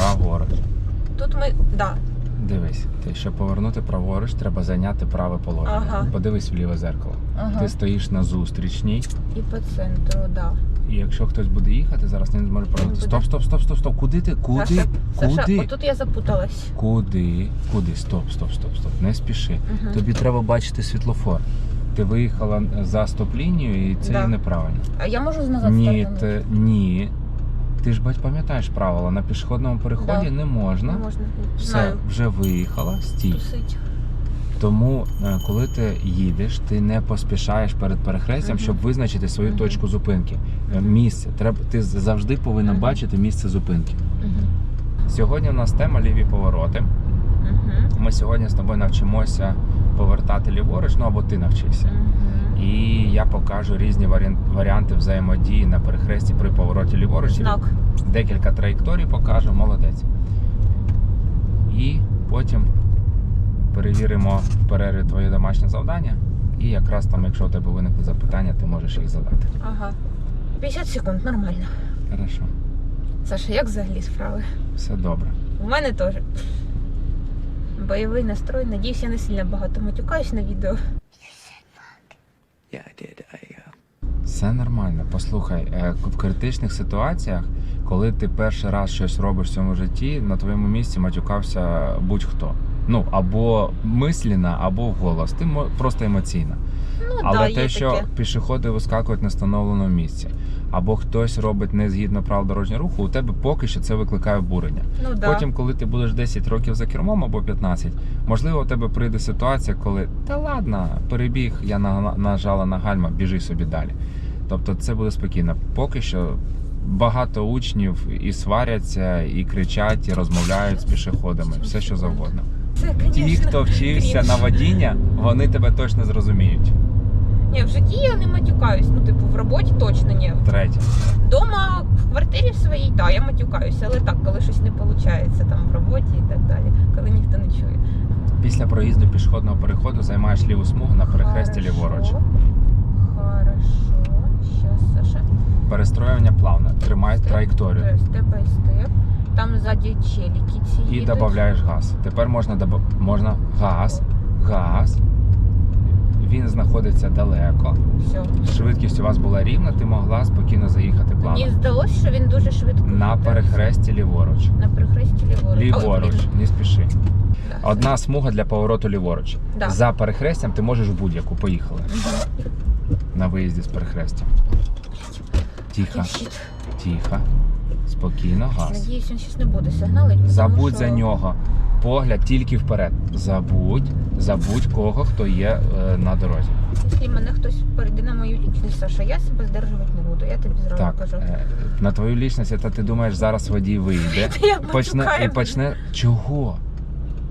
Праворуч. Тут ми. Да. Дивись, ти щоб повернути праворуч, треба зайняти праве положення. Ага. Подивись в ліве зеркало. Ага. Ти стоїш на зустрічній, І по центру, да. і якщо хтось буде їхати, зараз не зможе буде. Стоп, стоп, стоп, стоп, стоп. Куди ти? Куди? Саша, Куди? Саша, отут я запуталась. Куди? Куди? Стоп, стоп, стоп, стоп. Не спіши. Угу. Тобі треба бачити світлофор. Ти виїхала за стоп-лінію і це Да. є неправильно. А я можу назад Ні, ти, ні. Ти ж бать пам'ятаєш правила, на пішохідному переході Да. не можна. Не можна. Все, Знаю. вже виїхала, стій. Тусить. Тому, е, коли ти їдеш, ти не поспішаєш перед перехрестям, Мгм. щоб визначити свою Мгм. точку зупинки. Е, Місце. Треба, ти завжди повинен Мгм. бачити місце зупинки. Угу. Сьогодні у нас тема ліві повороти. Угу. Ми сьогодні з тобою навчимося повертати ліворуч, ну або ти навчишся. Угу. І я покажу різні варіанти взаємодії на перехресті при повороті ліворуч. Знак. Декілька траєкторій покажу, молодець. І потім перевіримо в перерві твоє домашнє завдання. І якраз там, якщо у тебе виникли запитання, ти можеш їх задати. Ага. 50 секунд, нормально. Хорошо, Саша, як взагалі справи? все добре. У мене теж. Бойовий настрой. Надіюсь, я не сильно багато матюкаюсь на відео. Yeah, I did. I uh, Все нормально. Послухай, е, в критичних ситуаціях, коли ти перший раз щось робиш в цьому житті, на твоєму місці матюкався будь-хто. Ну або мисліна, або вголос. Ти просто емоційна. Ну Але да, те, є що таке. пішоходи вискакують на встановленому місці, або хтось робить не згідно правил дорожнього руху, у тебе поки що це викликає обурення. Ну да. Потім, коли ти будеш 10 років за кермом або 15, можливо, у тебе прийде ситуація, коли та ладно, перебіг, я на- нажала на гальма, біжи собі далі. Тобто це буде спокійно. Поки що багато учнів і сваряться, і кричать, і розмовляють з пішоходами, все що завгодно. Це, Ті, хто вчився крінж. на водіння, вони тебе точно зрозуміють. Ні, в житті я не матюкаюсь. Ну, типу, в роботі точно ні. Третє. Дома в квартирі своїй, так, я матюкаюся, але так, коли щось не виходить там в роботі і так далі, коли ніхто не чує. Після проїзду пішохідного переходу займаєш ліву смугу на перехресті Хорошо. ліворуч. Хорошо. Щас, Саша. Перестроювання плавне. Тримай Степ, траєкторію е, Степ бай степ. Там ззаді челіки ці і їдуть. додаєш газ. Тепер можна можна газ, газ. Він знаходиться далеко. Все. Швидкість у вас була рівна, ти могла спокійно заїхати Мені плавно. здалося, що він дуже швидко. На перехресті ліворуч. На перехресті ліворуч. Ліворуч, не спіши. Да. Одна смуга для повороту ліворуч. Да. За перехрестям ти можеш будь-яку. Поїхали. На виїзді з перехрестя. Тихо, тихо. Спокійно, газ. Надіюсь, він щось не буде сигналити. тому Забудь що- за нього. Погляд тільки вперед. Забудь, забудь кого, хто є е, на дорозі. Якщо мене хтось перейде на мою лічність, Саша, я себе здержувати не буду. Я тобі зразу Так, кажу. е, на твою лічність, та ти думаєш, зараз водій вийде. Я Почне і матюкаю. почне. Чого?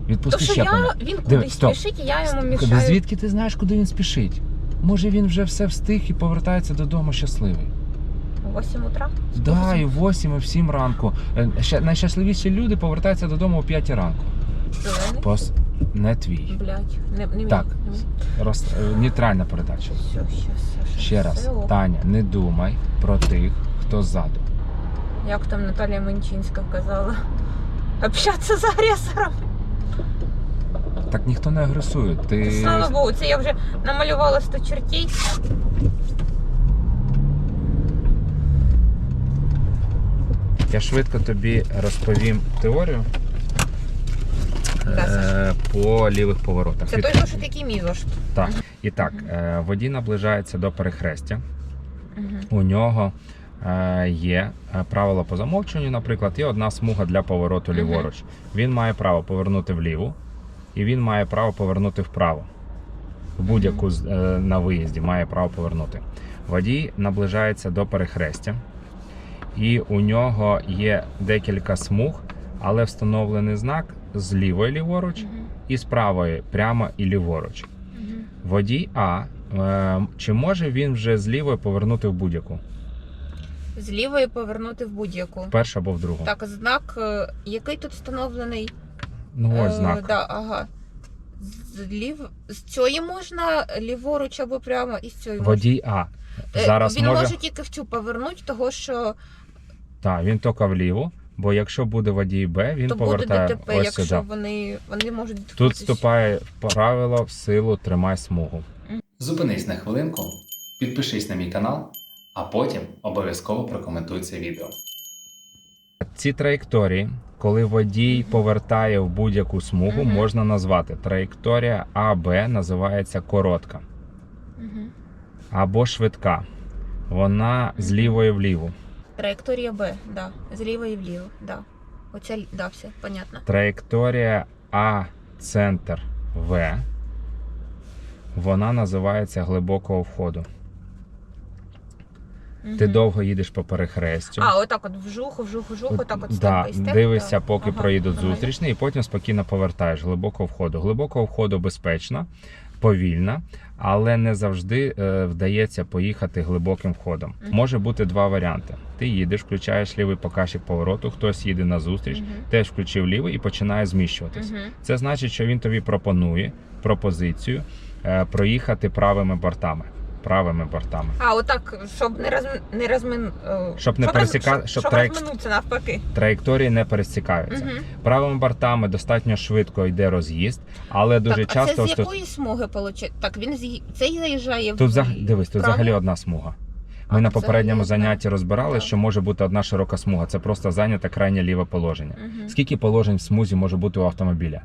Відпусти що щеплення. я, він Диви, кудись стоп. спішить, і я йому мішаю. Звідки ти знаєш, куди він спішить? Може він вже все встиг і повертається додому щасливий. О 8 утра? Да, і в 8, і в 7 ранку. Е, ща- Найщасливіші люди повертаються додому о 5 ранку. Зелений? Пос... Не твій. Блять, не, не мій. Так. Не мій. Роз... е, Нейтральна передача. Все, щас, Саша. Ще раз, все. Таня, не думай про тих, хто ззаду. Як там Наталія Менчинська казала. Общатися з агресором. Так ніхто не агресує. Ти Слава Богу, це я вже намалювала 100 чертей. я швидко тобі розповім теорію е, по лівих поворотах. Це Від- той зошит, який мій зошит. Так. І так, е, водій наближається до перехрестя. У нього е, є правило по замовченню, наприклад, і одна смуга для повороту ліворуч. Він має право повернути вліву, і він має право повернути вправо. В будь-яку е, на виїзді має право повернути. Водій наближається до перехрестя, і у нього є декілька смуг, але встановлений знак з лівої ліворуч і з правої прямо і ліворуч. Водій А. е, Чи може він вже з лівої повернути в будь-яку? З лівої повернути в будь-яку. В першу або в другу? Так, знак, е, який тут встановлений? Ну ось Е. Да, ага. З, лів... з цієї можна ліворуч або прямо, і з цієї можна. Водій А. Е, Зараз Він може. може тільки в цю повернути, того що Так, він тільки вліву. Бо якщо буде водій Б, він то буде повертає ДТП, ось якщо сюди. вони, вони можуть Тут вступає правило в силу тримай смугу. Зупинись на хвилинку, підпишись на мій канал, а потім обов'язково прокоментуй це відео. Ці траєкторії, коли водій повертає в будь-яку смугу, Мгм. можна назвати траєкторія АБ називається коротка Мгм. або швидка. Вона з лівої вліву. Траєкторія Б, да. Зліва і вліво, да. Оця, да, все, понятно. Траєкторія А центр В. Вона називається глибокого входу. Ти довго їдеш по перехрестю. А, отак от вжух, вжух, вжух, отак от да, степ, дивишся, да. поки Ага, проїдуть зустрічний, і потім спокійно повертаєш глибокого входу. Глибокого входу безпечна, повільна, але не завжди е, вдається поїхати глибоким входом. Мгм. Може бути два варіанти: ти їдеш, включаєш лівий показчик повороту, хтось їде на зустріч, Мгм. теж включив лівий і починає зміщуватись. Це значить, що він тобі пропонує пропозицію е, проїхати правими бортами. Правими бортами. А, отак, щоб не роз... не розмин... е, Щоб не пересіка- щоб, щоб щоб траєк- розминутися навпаки. Траєкторії не пересікаються. Угу. Правими бортами достатньо швидко йде роз'їзд, але дуже так, часто а це з якої смуги получить? Так, він з... цей заїжджає в тут взаг- дивись, тут праву? взагалі одна смуга. А, Ми на попередньому занятті розбирали, Так. що може бути одна широка смуга. Це просто зайняте крайнє ліве положення. Угу. Скільки положень в смузі може бути у автомобіля?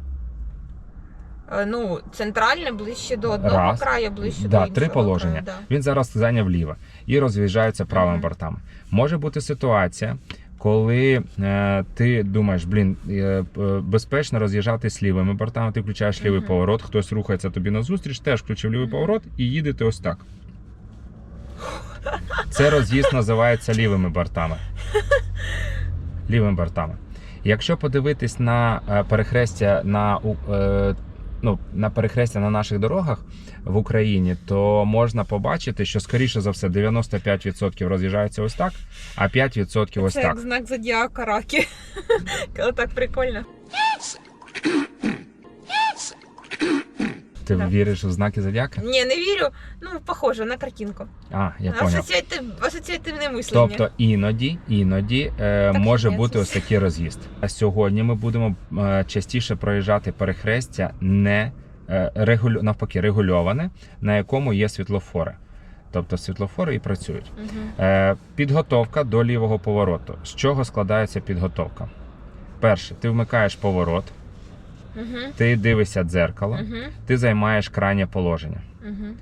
Ну, центральне ближче до одного Раз. краю, ближче Да, до іншого три положення. краю. Да. Він зараз зайняв ліве і роз'їжджається правими Мгм. бортами. Може бути ситуація, коли е, ти думаєш, блін, е, е, безпечно роз'їжджатись лівими бортами, ти включаєш лівий Мгм. поворот, хтось рухається тобі назустріч, теж включив лівий Мгм. поворот і їдете ось так. Це роз'їзд називається лівими бортами. Лівими бортами. Якщо подивитись на е, перехрестя на, е, ну, на перехрестя на наших дорогах в Україні, то можна побачити, що скоріше за все 95% роз'їжджаються ось так, а 5% ось Це так. як знак зодіака раки. Коли так прикольно. Ти Так. віриш у знаки зодіака? Ні, не вірю. Ну, похоже на картинку. А, я поняв. Асоціатив... Асоціативне мислення. Тобто іноді, іноді е, Так, може ні, бути ось такий роз'їзд. А сьогодні ми будемо е, частіше проїжджати перехрестя не е, регулю... навпаки регульоване, на якому є світлофори. Тобто світлофори і працюють. Е, підготовка до лівого повороту. З чого складається підготовка? Перше, ти вмикаєш поворот, Мгм. ти дивишся дзеркало, Мгм. ти займаєш крайнє положення. Мгм.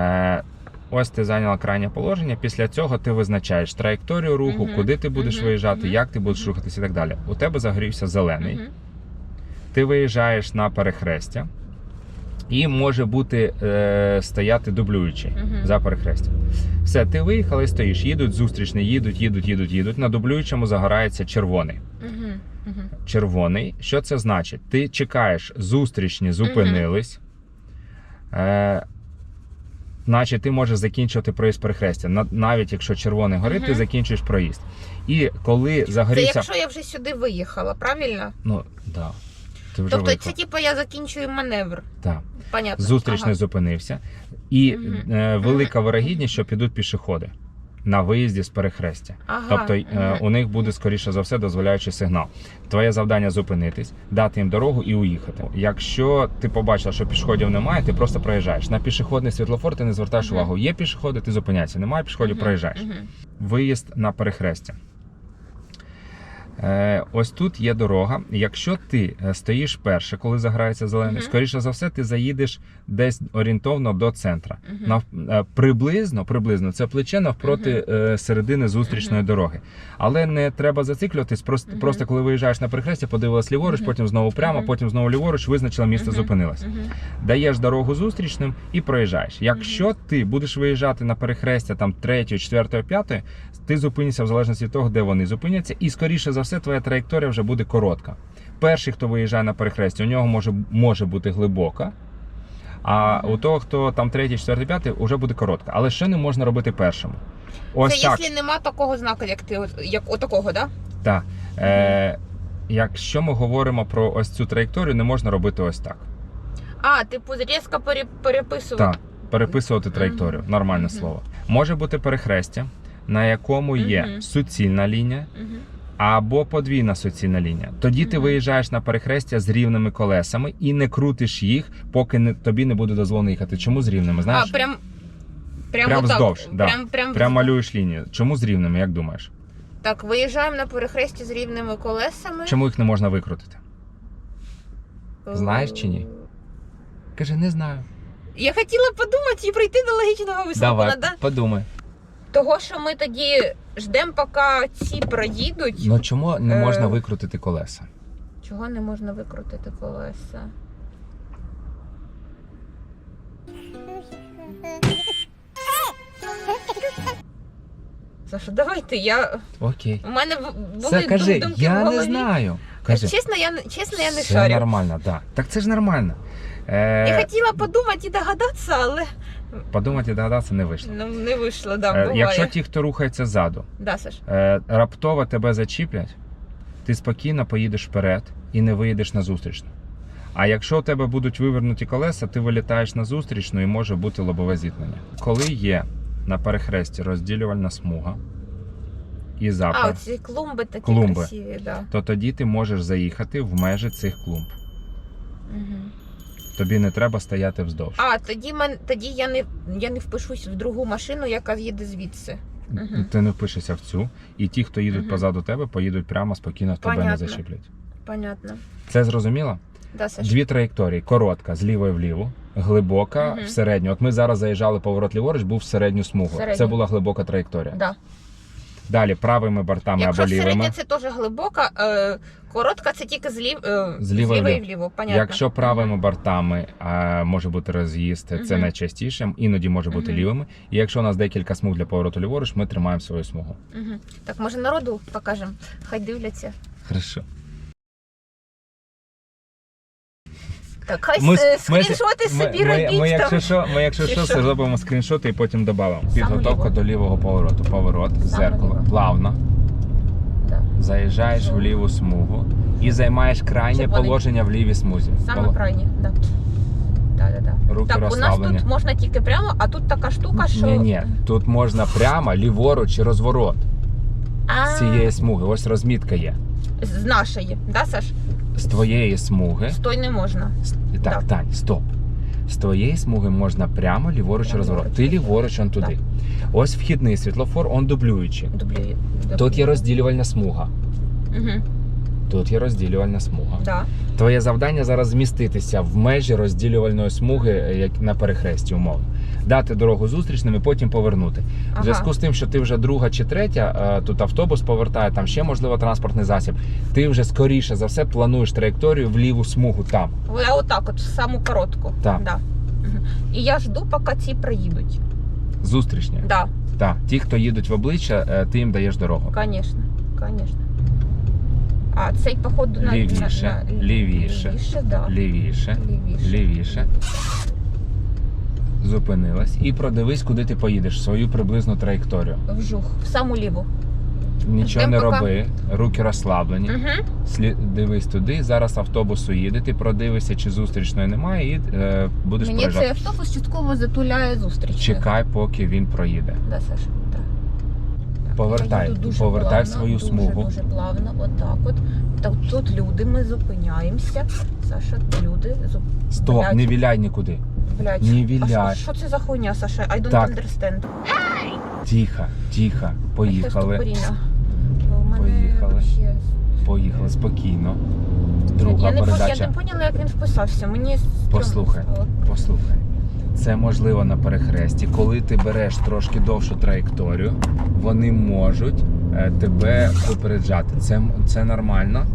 Е, ось ти зайняла крайнє положення. Після цього ти визначаєш траєкторію руху, Мгм. куди ти будеш Мгм. виїжджати, Мгм. як ти будеш рухатися і так далі. У тебе загорівся зелений. Мгм. Ти виїжджаєш на перехрестя, і може бути е, стояти дублюючий Мгм. за перехрестям. Все, ти виїхала і стоїш. Їдуть зустрічні, їдуть, їдуть, їдуть, їдуть. На дублюючому загорається червоний. Мгм. Мгм. Червоний. Що це значить? Ти чекаєш, зустрічні зупинились. Е, Значить, ти можеш закінчувати проїзд перехрестя. Навіть якщо червоний горить, ти закінчуєш проїзд. І коли Це якщо я вже сюди виїхала, правильно? Ну, да. Ти вже Тобто виїхав. це типу я закінчую маневр. Так. Понятно. Зустрічний Ага. зупинився. І е, велика вирогідність, що підуть пішоходи на виїзді з перехрестя. Ага. Тобто е, у них буде скоріше за все дозволяючий сигнал. Твоє завдання зупинитись, дати їм дорогу і уїхати. Якщо ти побачила, що пішоходів немає, ти просто проїжджаєш. На пішохідний світлофор ти не звертаєш Мгм. увагу. Є пішоходи, ти зупиняєшся. Немає пішоходів, Мгм. проїжджаєш. Мгм. Виїзд на перехрестя. Е, ось тут є дорога. Якщо ти е, стоїш перше, коли заграється зелений, Мгм. скоріше за все, ти заїдеш десь орієнтовно до центра. Мгм. Нав, е, приблизно, приблизно це плече навпроти е, середини зустрічної Мгм. дороги. Але не треба зациклюватись. Просто, Мгм. просто коли виїжджаєш на перехрестя, подивилась ліворуч, Мгм. потім знову прямо, Мгм. потім знову ліворуч, визначила місце, Мгм. зупинилась. Мгм. Даєш дорогу зустрічним і проїжджаєш. Якщо ти будеш виїжджати на перехрестя там третьої, четвертої, п'ятої, ти зупинишся в залежності від того, де вони зупиняться, і скоріше за все, твоя траєкторія вже буде коротка. Перший, хто виїжджає на перехрестя, у нього може, може бути глибока. А у того, хто там третій, четвертий, п'ятий, вже буде коротка. Але ще не можна робити першому. Ось Це так. якщо нема такого знаку, як ти як отакого, да? так. Е, якщо ми говоримо про ось цю траєкторію, не можна робити ось так. А, типу різко пере- переписувати. Так, переписувати траєкторію, нормальне слово. Може бути перехрестя, на якому є Мгм. суцільна лінія, Мгм. Або подвійна суцільна лінія. Тоді ти виїжджаєш на перехрестя з рівними колесами і не крутиш їх, поки не, тобі не буде дозволено їхати. Чому з рівними? Знаєш? А, прям. Прям, Прям отак. вздовж, да. Прям, прям, Прям малюєш лінію. Чому з рівними, як думаєш? Так, виїжджаємо на перехресті з рівними колесами. Чому їх не можна викрутити? Знаєш чи ні? Каже, не знаю. Я хотіла подумати і прийти до логічного висновку. Давай, Надо- подумай. Того, що ми тоді ждемо, поки ці проїдуть. Ну чому не Е. можна викрутити колеса? Чого не можна викрутити колеса? Саша, давайте я. Окей. У мене були Це кажи, думки в я не знаю. Кажи. Чесно, я чесно, я не Все шарю. нормально, так. Так це ж нормально. Е, Я хотіла подумати і догадатися, але Подумати і догадатися не вийшло. ну, не вийшло, да, Е, буває. якщо ті, хто рухається ззаду, Да, Саш. е, раптово тебе зачіплять, ти спокійно поїдеш вперед і не виїдеш на зустрічну. А якщо у тебе будуть вивернуті колеса, ти вилітаєш на зустрічну і може бути лобове зіткнення. Коли є на перехресті розділювальна смуга і А, запад, оці клумби такі Клумби. красиві, да. то тоді ти можеш заїхати в межі цих клумб. Угу. Тобі не треба стояти вздовж. А, тоді, мен, тоді я, не, я не впишусь в другу машину, яка їде звідси. Ти не впишешся в цю, і ті, хто їдуть Мгм. позаду тебе, поїдуть прямо спокійно в тебе не зачіплять. Понятно. Це зрозуміло? Да, Саш. Дві траєкторії: коротка з лівої вліву, глибока Мгм. в середню. От ми зараз заїжджали поворот ліворуч, був в середню смугу. Середню. Це була глибока траєкторія. Да. Далі правими бортами Якщо або лівими. середня, це теж глибока, е, коротка це тільки злів, е, Зліва зліва вліво. і вліво. Понятно. Якщо правими бортами е, може бути роз'їзд, це найчастіше, іноді може бути угу. лівими. І якщо у нас декілька смуг для повороту ліворуч, ми тримаємо свою смугу. Угу. Так, може народу покажемо, хай дивляться. Хорошо. Так, хай Ми, скріншоти ми- собі ми, робіть ми, якщо що, ми, якщо що, що? зробимо скріншоти і потім додамо. Підготовка ліво. до лівого повороту. Поворот, зеркало, ліво. плавно. Да. Заїжджаєш в ліву смугу і займаєш крайнє Червоний. положення в лівій смузі. Саме Пол- крайні, да. Да, да, да. Руки Так, у нас тут можна тільки прямо, а тут така штука, що. Ні, ні, тут можна прямо, ліворуч і розворот А, з цієї смуги. Ось розмітка є. з нашої, да, Саш? З твоєї смуги. Стой не можна. Так, Так. Тань, стоп. З твоєї смуги можна прямо, ліворуч Прямо, розворот. ліворуч. Ти ліворуч, он туди. Так. Ось вхідний світлофор, он дублюючий. Дублює. Тут є розділювальна смуга. Угу. Тут є розділювальна смуга. Да. Твоє завдання зараз зміститися в межі розділювальної смуги, е, як на перехресті, умовно. Дати дорогу зустрічним і потім повернути. В зв'язку з тим, що ти вже друга чи третя, е, тут автобус повертає, там ще можливо транспортний засіб. Ти вже скоріше за все плануєш траєкторію в ліву смугу там. Я отак, от саму коротку. Так. Да. І я жду, поки ці проїдуть. Зустрічні. Да, Так, ті, хто їдуть в обличчя, е, ти їм даєш дорогу. звісно, звісно. А цей, походу, на Лівіше, на, на, лівіше, лівіше, да. Лівіше, Лівіше. лівіше. Зупинилась. І продивись, куди ти поїдеш, свою приблизну траєкторію. Вжух, в саму ліву. Нічого не поки- роби, руки розслаблені. Угу. Дивись туди. Зараз автобус уїде, ти продивишся, чи зустрічної немає, і е, будеш Мені цей автобус частково затуляє зустріч. Чекай, поки він проїде. Да. Так, Повертай, дуже повертай плавно, свою дуже, смугу. Дуже плавно, отак от. Так, тут люди, ми зупиняємося. Саша, люди зуп... Стоп, не віляй нікуди. Блядь. Не А що, що це за хуйня, Саша? I don't Так. understand. Тихо, тихо. Поїхали. Поїхали. Поїхали. спокійно. Друга я, не, передача. я не поняла, як він вписався. Мені Послухай. Послухай, це можливо на перехресті. Коли ти береш трошки довшу траєкторію, вони можуть е, тебе випереджати. Це, це нормально.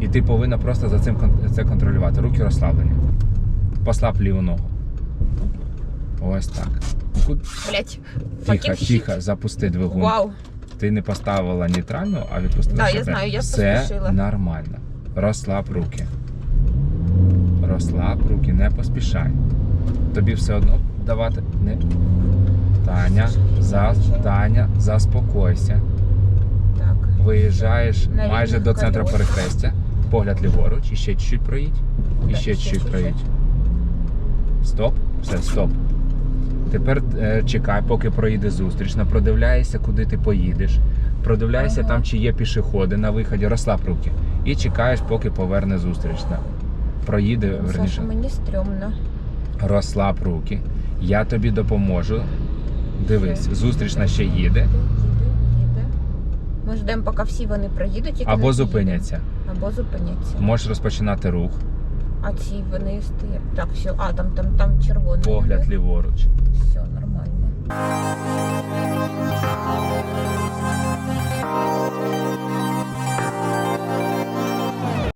І ти повинна просто за цим це контролювати. Руки розслаблені. Послаб ліву ногу. Ось так. Блять. Тихо, тихо, запусти двигун. Вау. Ти не поставила нейтральну, а відпустила. Да, я знаю, я поспішила. нормально. Розслаб руки. Розслаб руки, не поспішай. Тобі все одно давати не. Таня, за... Таня, заспокойся. Так. Виїжджаєш На майже рівних до центру колесах. перехрестя. Погляд ліворуч, і ще чуть-чуть проїдь. І Так, ще ще чуть-чуть чуть-чуть. проїдь. Стоп. Все, стоп. Тепер е, чекай, поки проїде зустріч, продивляєшся, куди ти поїдеш. продивляйся Ага. там, чи є пішоходи на виході, розслаб руки. І чекаєш, поки поверне зустрічна. Проїде, верніше. Саша, мені стрьомно. Розслаб руки. Я тобі допоможу. Дивись, зустріч зустрічна ще їде. Ми ждемо, поки всі вони проїдуть. і Або зупиняться. Або зупиняться. Можеш розпочинати рух, А ці вони стоять. Так, все. А, там, там, там червоний. погляд ліворуч. Все, нормально.